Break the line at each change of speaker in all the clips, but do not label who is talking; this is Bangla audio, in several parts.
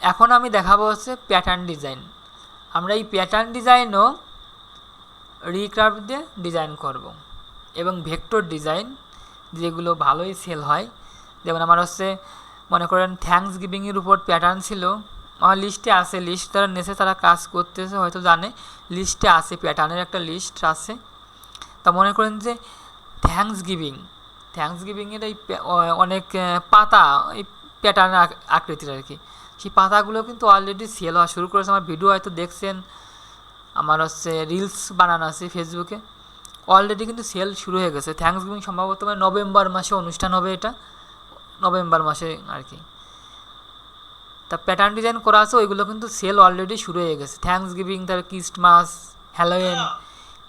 এখন আমি দেখাবো হচ্ছে প্যাটার্ন ডিজাইন আমরা এই প্যাটার্ন ডিজাইনও রিক্রাফট দিয়ে ডিজাইন করব এবং ভেক্টর ডিজাইন যেগুলো ভালোই সেল হয়। যেমন আমার হচ্ছে, মনে করেন থ্যাঙ্কস গিভিংয়ের উপর প্যাটার্ন ছিল, আমার লিস্টে আছে লিস্ট তারা নেছে, তারা কাজ করতেছে, হয়তো জানে লিস্টে আছে প্যাটার্নের একটা লিস্ট আছে। তা মনে করেন যে থ্যাঙ্কস গিভিং থ্যাঙ্কস গিভিংয়ের এই অনেক পাতা, এই প্যাটার্নের আকৃতির আর কি। সেই পাতাগুলো কিন্তু অলরেডি সেল হওয়া শুরু করেছে। আমার ভিডিও হয়তো দেখছেন, আমার হচ্ছে রিলস বানানো আছে ফেসবুকে অলরেডি কিন্তু সেল শুরু হয়ে গেছে। থ্যাঙ্কস গিভিং সম্ভবত মানে নভেম্বর মাসে অনুষ্ঠান হবে এটা। নভেম্বর মাসে আর কি। তা প্যাটার্ন ডিজাইন করা আছে, ওইগুলো কিন্তু সেল অলরেডি শুরু হয়ে গেছে। থ্যাঙ্কস গিভিং তার ক্রিস্টমাস হ্যালোয়েন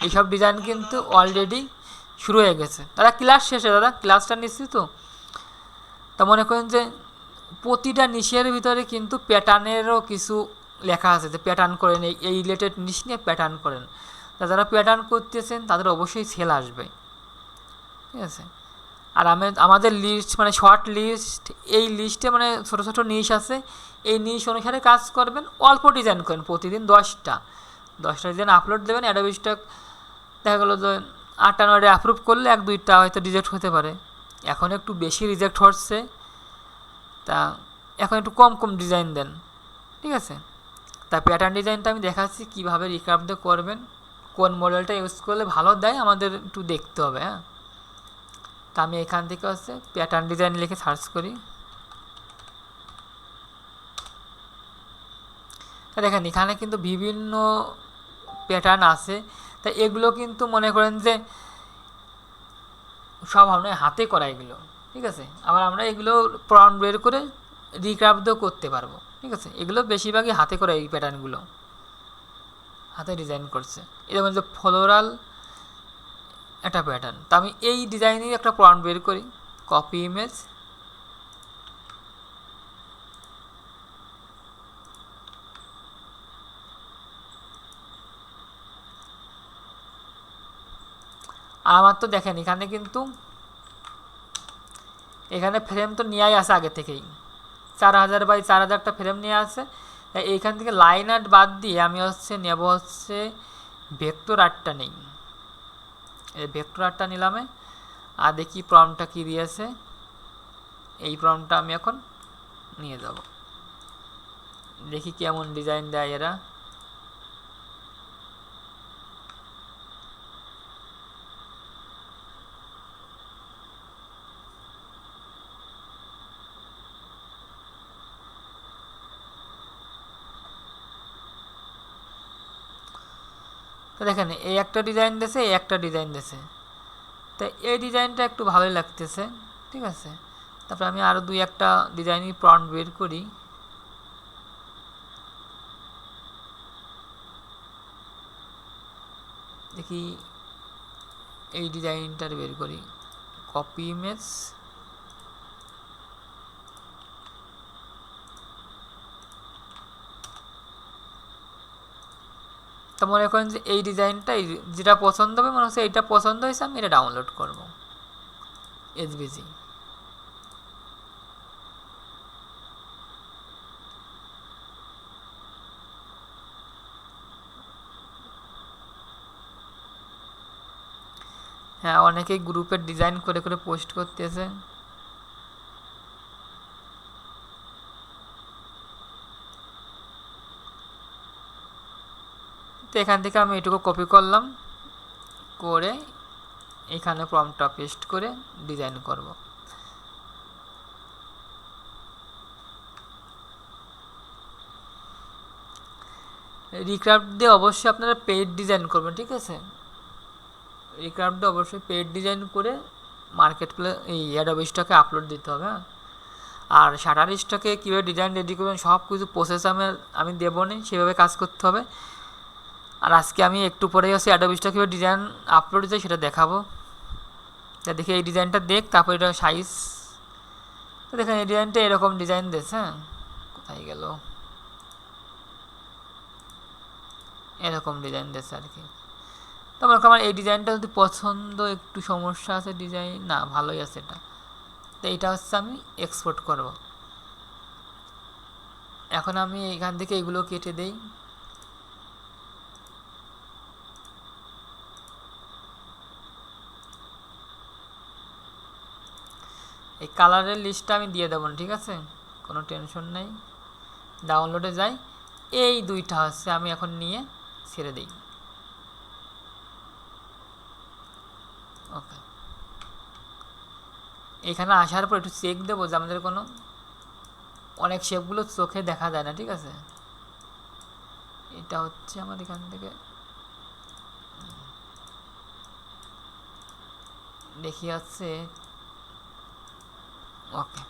এইসব ডিজাইন কিন্তু অলরেডি শুরু হয়ে গেছে। দাদা ক্লাস শেষে দাদা ক্লাসটা নিচ্ছি তো তা মনে করেন যে প্রতিটা নিশের ভিতরে কিন্তু প্যাটার্নেরও কিছু লেখা আছে যে প্যাটার্ন করেন, এই রিলেটেড নিশ নিয়ে প্যাটার্ন করেন। তা যারা প্যাটার্ন করতেছেন, তাদের অবশ্যই সেল আসবে। ঠিক আছে? আর আমি আমাদের লিস্ট মানে শর্ট লিস্ট এই লিস্টে মানে ছোটো ছোটো নিশ আছে। এই নিশ অনুসারে কাজ করবেন, অল্প ডিজাইন করেন প্রতিদিন দশটা। দশটা ডিজাইন আপলোড দেবেন অ্যাডোবিসটা দেখা গেলো যে আটটা নয়টা অ্যাপ্রুভ করলে এক দুইটা হয়তো রিজেক্ট হতে পারে। এখন একটু বেশি রিজেক্ট হচ্ছে। তা এখন একটু কম কম ডিজাইন দেন, ঠিক আছে? তা প্যাটার্ন ডিজাইনটা আমি দেখাচ্ছি, কীভাবে রিকার্ভ দিয়ে করবেন, কোন মডেলটা ইউজ করলে ভালো দেয়, আমাদের একটু দেখতে হবে হ্যাঁ? তা আমি এখান থেকে হচ্ছে প্যাটার্ন ডিজাইন লিখে সার্চ করি। দেখেন, এখানে কিন্তু বিভিন্ন প্যাটার্ন আছে, তা এগুলো কিন্তু মনে করেন যে সব হাতে করা এগুলো। ঠিক আছে? আবার আমরা এগুলো প্রন বের করে রিক্রাফটও করতে পারব। ঠিক আছে? এগুলো বেশিরভাগই হাতে করে এই প্যাটার্নগুলো হাতে ডিজাইন করছে। এরকম যে ফ্লোরাল একটা প্যাটার্ন তা আমি এই ডিজাইনের একটা প্রন বের করি। কপি ইমেজ আমার তো দেখেন, এখানে কিন্তু এখানে ফ্রেম তো নেওয়াই আছে আগে থেকেই। চার হাজার বাই চার হাজারটা ফ্রেম নিয়ে আছে এইখান থেকে লাইন আর্ট বাদ দিয়ে আমি হচ্ছে নেব হচ্ছে ভেক্টর আর্টটা নেই। এই ভেক্টর আর্টটা নিলামে আর দেখি প্রমটা কী দিয়েছে। এই প্রমটা আমি এখন নিয়ে যাব। দেখি কেমন ডিজাইন দেয় এরা। তো দেখেন, এই একটা ডিজাইন দিয়েছে এই একটা ডিজাইন দিয়েছে তো এই ডিজাইনটা একটু ভালোই লাগতেছে, ঠিক আছে? তারপরে আমি আরও দুই একটা ডিজাইনই প্রন্ট বের করি। দেখি এই ডিজাইনটার বের করি। কপি ইমেজ তো মনে করেন যে এই ডিজাইনটা যেটা পছন্দ হবে, মনে হচ্ছে এইটা পছন্দ হয়েছে, আমি এটা ডাউনলোড করব। এসবিজি হ্যাঁ অনেকেই গ্রুপের ডিজাইন করে করে পোস্ট করতেছে। এখান থেকে আমি এটুকু কপি করলাম, করে এখানে প্রমটা পেস্ট করে ডিজাইন করব। রিক্রাফট দিয়ে অবশ্যই আপনারা পেড ডিজাইন করবেন, ঠিক আছে? রিক্রাফট দিয়ে অবশ্যই পেড ডিজাইন করে মার্কেট প্লে এই অ্যাডোব স্টকে আপলোড দিতে হবে হ্যাঁ? আর শাটার স্টকে কীভাবে ডিজাইন রেডি করবেন সব কিছু প্রসেস আমি আমি দেবো নি, সেভাবে কাজ করতে হবে। আর আজকে আমি একটু পরেই হচ্ছে অ্যাডোব কীভাবে ডিজাইন আপলোড দিতে সেটা দেখাবো। তা দেখি এই ডিজাইনটা দেখ, তারপর এটা সাইজ তো দেখেন এই ডিজাইনটা এরকম ডিজাইন দিয়েছে হ্যাঁ? কোথায় গেল? এরকম ডিজাইন দিয়েছে আর কি। তো মনে আমার এই ডিজাইনটা যদি পছন্দ, একটু সমস্যা আছে ডিজাইন না, ভালোই আছে এটা। তো এইটা হচ্ছে আমি এক্সপোর্ট করব। এখন আমি এখান থেকে এগুলো কেটে দেই। এই কালারের লিস্টটা আমি দিয়ে দেবো না, ঠিক আছে? কোনো টেনশন নেই। ডাউনলোডে যাই। এই দুইটা হচ্ছে আমি এখন নিয়ে ছেড়ে দিই। ওকে এখানে আসার পর একটু চেক দেবো যে আমাদের কোনো অনেক শেপগুলো চোখে দেখা যায় না ঠিক আছে? এটা হচ্ছে আমার এখান থেকে। দেখি যাচ্ছে ওকে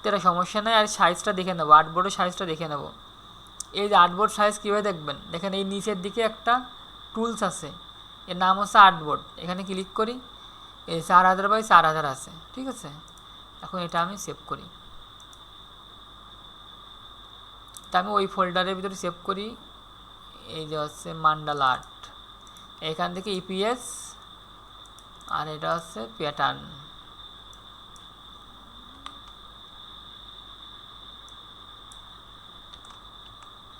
তো এটা সমস্যা নেই, আর সাইজটা দেখে নেব আর্টবোর্ডের সাইজটা দেখে নেব। এই যে আর্টবোর্ড সাইজ কীভাবে দেখবেন? দেখেন এই নিচের দিকে একটা টুলস আছে, এর নাম হচ্ছে আর্টবোর্ড এখানে ক্লিক করি এই চার হাজার বাই চার হাজার আছে, ঠিক আছে? এখন এটা আমি সেভ করি। তা আমি ওই ফোল্ডারের ভিতরে সেভ করি, এই যে হচ্ছে মান্ডাল আর্ট এখান থেকে ইপিএস আর এটা হচ্ছে প্যাটার্ন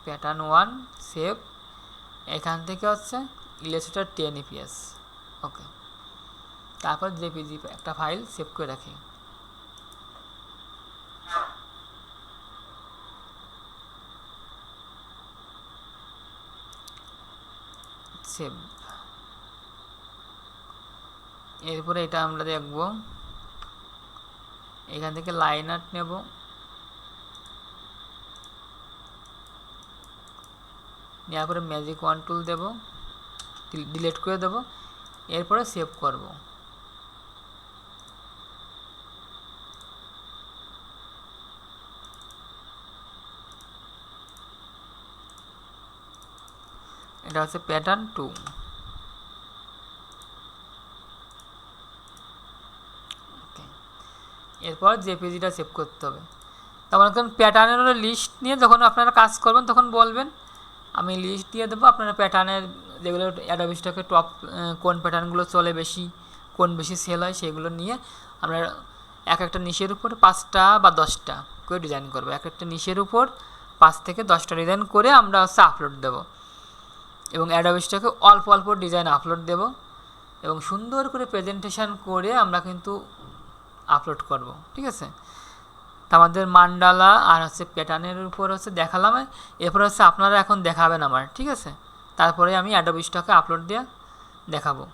প্যাটার্ন ওয়ান, সেভ। এখান থেকে হচ্ছে ইলেস্ট্রেটার টেন ইপিএস ওকে। তারপর জেপিজি একটা ফাইল সেভ করে রাখি। সেভ। এরপরে এটা আমরা দেখব। এখান থেকে লাইন আর্ট নেব। নেওয়ার পরে ম্যাজিক ওয়ান টুল দেব ডিলিট করে দেব, এরপরে সেভ করব। এটা হচ্ছে প্যাটার্ন টু এরপর জেপিজিটা সেভ করতে হবে। তখন প্যাটার্নের লিস্ট নিয়ে যখন আপনারা কাজ করবেন, তখন বলবেন আমি লিস্ট দিয়ে দেবো, আপনারা প্যাটার্নের যেগুলো অ্যাডোবি স্টকে টপ কোন প্যাটার্নগুলো চলে বেশি, কোন বেশি সেল হয় সেগুলো নিয়ে আমরা এক একটা নিশের উপর পাঁচটা বা দশটা করে ডিজাইন করব। এক একটা নিশের উপর পাঁচ থেকে দশটা ডিজাইন করে আমরা হচ্ছে আপলোড দেবো। এবং অ্যাডোবি স্টকে অল্প অল্প ডিজাইন আপলোড দেব এবং সুন্দর করে প্রেজেন্টেশন করে আমরা কিন্তু আপলোড করব, ঠিক আছে? তা আমাদের মান্ডালা আর হচ্ছে প্যাটার্নের উপর হচ্ছে দেখালাম। এরপর হচ্ছে আপনারা এখন দেখাবেন আমার, ঠিক আছে? তারপরে আমি অ্যাডোবি স্টকে আপলোড দিয়ে দেখাবো।